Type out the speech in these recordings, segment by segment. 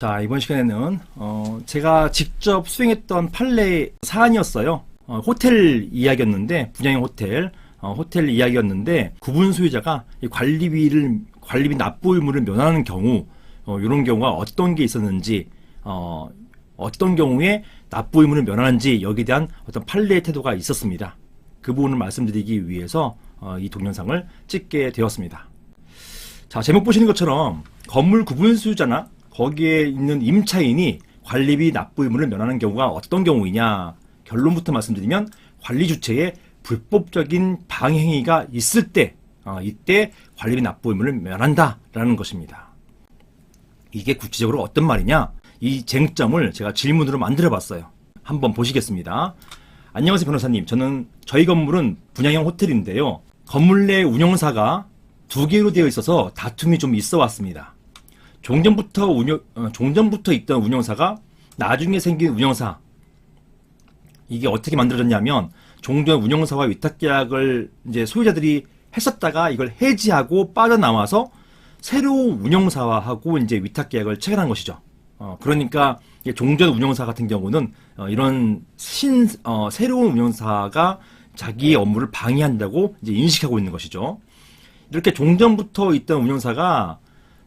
자, 이번 시간에는, 어, 제가 직접 수행했던 판례 사안이었어요. 어, 호텔 이야기였는데, 분양형 호텔, 어, 호텔 이야기였는데, 구분 소유자가 이 관리비를, 관리비 납부 의무를 면하는 경우, 어, 이런 경우가 어떤 게 있었는지, 어, 어떤 경우에 납부 의무를 면하는지, 여기에 대한 어떤 판례의 태도가 있었습니다. 그 부분을 말씀드리기 위해서, 어, 이 동영상을 찍게 되었습니다. 자, 제목 보시는 것처럼 건물 구분 수유자나 거기에 있는 임차인이 관리비 납부 의무를 면하는 경우가 어떤 경우이냐. 결론부터 말씀드리면 관리 주체에 불법적인 방해 행위가 있을 때, 어, 이때 관리비 납부 의무를 면한다라는 것입니다. 이게 구체적으로 어떤 말이냐? 이 쟁점을 제가 질문으로 만들어 봤어요. 한번 보시겠습니다. 안녕하세요, 변호사님. 저는 저희 건물은 분양형 호텔인데요. 건물 내 운영사가 두 개로 되어 있어서 다툼이 좀 있어 왔습니다. 종전부터 운영, 어, 종전부터 있던 운영사가 나중에 생긴 운영사. 이게 어떻게 만들어졌냐면, 종전 운영사와 위탁계약을 이제 소유자들이 했었다가 이걸 해지하고 빠져나와서 새로운 운영사와하고 이제 위탁계약을 체결한 것이죠. 어, 그러니까 종전 운영사 같은 경우는 어, 이런 신, 어, 새로운 운영사가 자기의 업무를 방해한다고 이제 인식하고 있는 것이죠. 이렇게 종전부터 있던 운영사가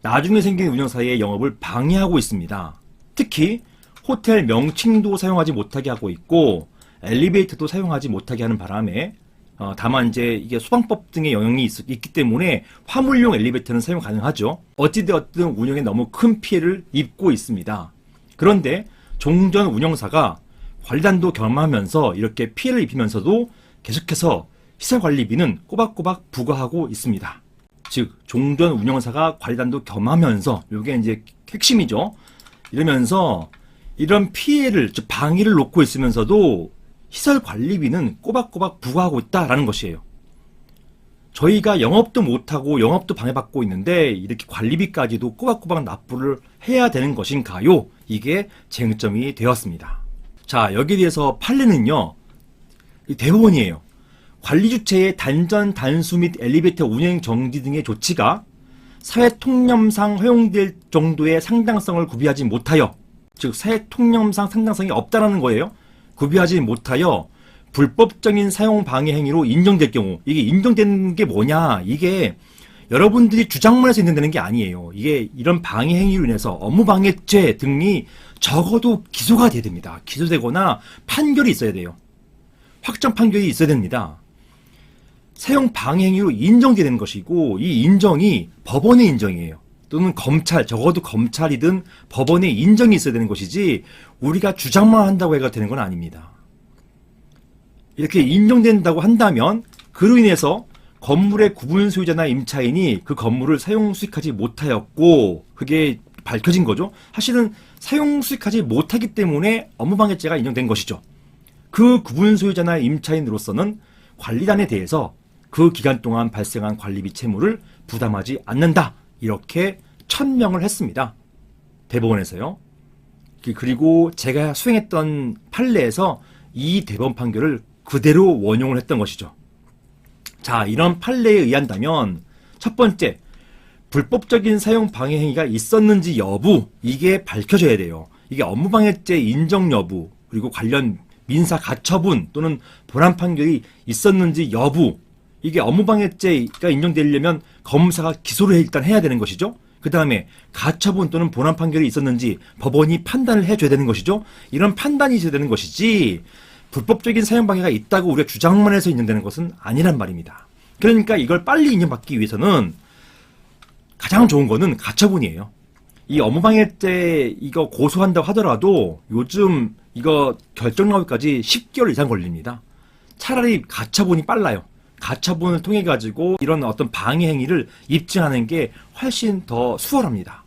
나중에 생긴 운영사의 영업을 방해하고 있습니다. 특히 호텔 명칭도 사용하지 못하게 하고 있고 엘리베이터도 사용하지 못하게 하는 바람에 어, 다만 이제 이게 소방법 등의 영향이 있, 기 때문에 화물용 엘리베이터는 사용 가능하죠. 어찌되었든 운영에 너무 큰 피해를 입고 있습니다. 그런데 종전 운영사가 관리단도 겸하면서 이렇게 피해를 입히면서도 계속해서 시설 관리비는 꼬박꼬박 부과하고 있습니다. 즉 종전 운영사가 관리단도 겸하면서 이게 이제 핵심이죠. 이러면서 이런 피해를 즉 방해를 놓고 있으면서도 시설 관리비는 꼬박꼬박 부과하고 있다라는 것이에요. 저희가 영업도 못하고 영업도 방해받고 있는데 이렇게 관리비까지도 꼬박꼬박 납부를 해야 되는 것인가요? 이게 쟁점이 되었습니다. 자, 여기에 대해서 판례는요, 이 대법원이에요. 관리 주체의 단전, 단수 및 엘리베이터 운행 정지 등의 조치가 사회 통념상 허용될 정도의 상당성을 구비하지 못하여, 즉 사회 통념상 상당성이 없다라는 거예요. 구비하지 못하여 불법적인 사용 방해 행위로 인정될 경우, 이게 인정되는 게 뭐냐? 이게 여러분들이 주장만 해서 인정되는 게 아니에요. 이게 이런 방해 행위로 인해서 업무방해죄 등이 적어도 기소가 돼야 됩니다. 기소되거나 판결이 있어야 돼요. 확정 판결이 있어야 됩니다. 사용 방해 행위로 인정되야 되는 것이고 이 인정이 법원의 인정이에요. 또는 검찰, 적어도 검찰이든 법원의 인정이 있어야 되는 것이지 우리가 주장만 한다고 해가 되는 건 아닙니다. 이렇게 인정된다고 한다면 그로 인해서 건물의 구분 소유자나 임차인이 그 건물을 사용 수익하지 못하였고 그게 밝혀진 거죠. 사실은 사용 수익하지 못하기 때문에 업무방해죄가 인정된 것이죠. 그 구분 소유자나 임차인으로서는 관리단에 대해서 그 기간 동안 발생한 관리비 채무를 부담하지 않는다. 이렇게 천명을 했습니다. 대법원에서요. 그- 그리고 제가 수행했던 판례에서 이 대법원 판결을 그대로 원용을 했던 것이죠. 자, 이런 판례에 의한다면 첫 번째, 불법적인 사용 방해 행위가 있었는지 여부 이게 밝혀져야 돼요. 이게 업무방해죄 인정 여부 그리고 관련 민사 가처분 또는 본안 판결이 있었는지 여부 이게 업무방해죄가 인정되려면 검사가 기소를 일단 해야 되는 것이죠. 그 다음에 가처분 또는 본안 판결이 있었는지 법원이 판단을 해줘야 되는 것이죠. 이런 판단이 있어야 되는 것이지 불법적인 사용 방해가 있다고 우리가 주장만 해서 인정되는 것은 아니란 말입니다. 그러니까 이걸 빨리 인정받기 위해서는 가장 좋은 거는 가처분이에요. 이 업무방해죄 이거 고소한다고 하더라도 요즘 이거 결정 나오기까지 10개월 이상 걸립니다. 차라리 가처분이 빨라요. 가처분을 통해 가지고 이런 어떤 방해 행위를 입증하는 게 훨씬 더 수월합니다.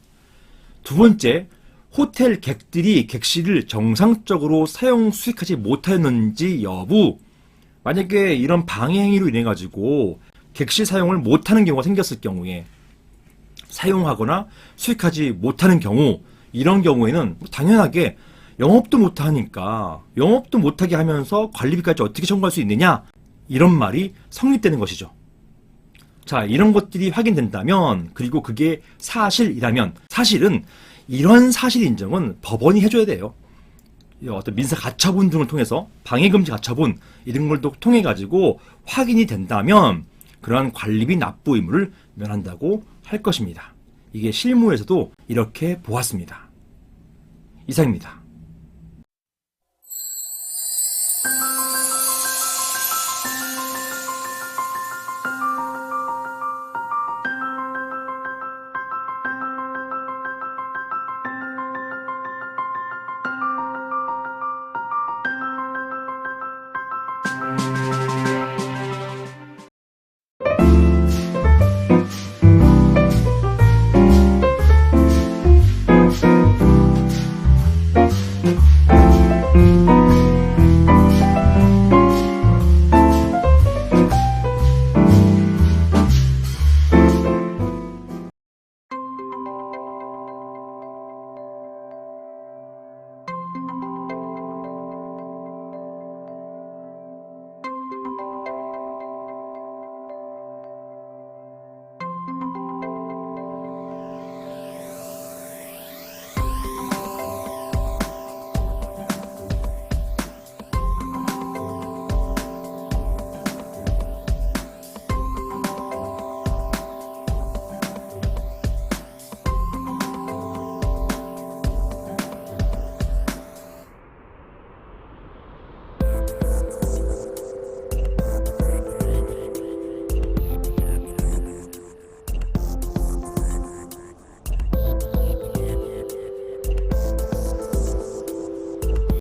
두 번째, 호텔 객들이 객실을 정상적으로 사용 수익하지 못하였는지 여부. 만약에 이런 방해 행위로 인해 가지고 객실 사용을 못하는 경우가 생겼을 경우에 사용하거나 수익하지 못하는 경우 이런 경우에는 당연하게 영업도 못하니까 영업도 못하게 하면서 관리비까지 어떻게 청구할 수 있느냐 이런 말이 성립되는 것이죠. 자 이런 것들이 확인된다면 그리고 그게 사실이라면 사실은 이런 사실 인정은 법원이 해줘야 돼요. 이 어떤 민사 가처분 등을 통해서 방해금지 가처분 이런 걸또 통해 가지고 확인이 된다면 그러한 관리비 납부 의무를 면한다고 할 것입니다. 이게 실무에서도 이렇게 보았습니다. 이상입니다.